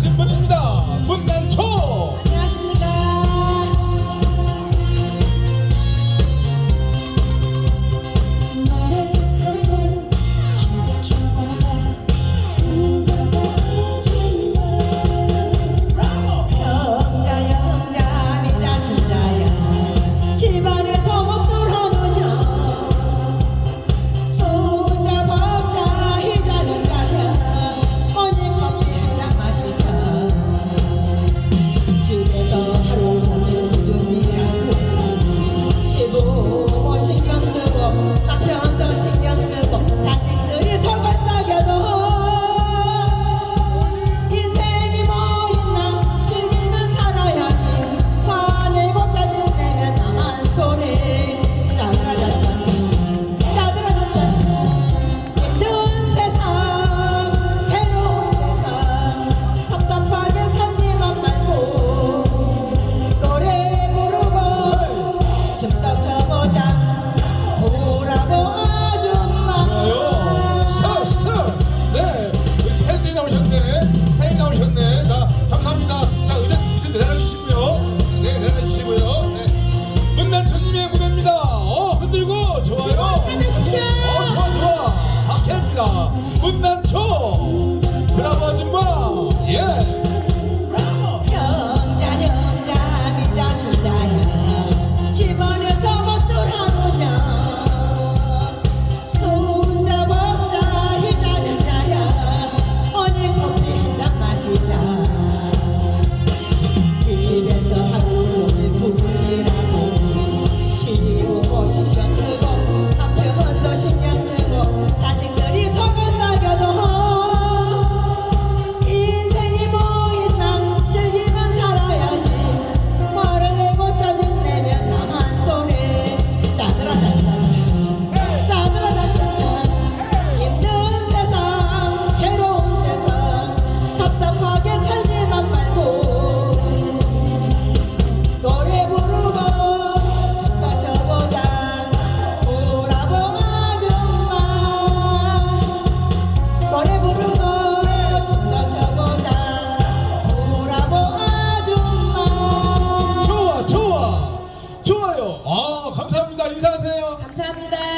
멋진 분입니다. 있습니다. 음란 초 고맙습니다. 인사하세요. 감사합니다.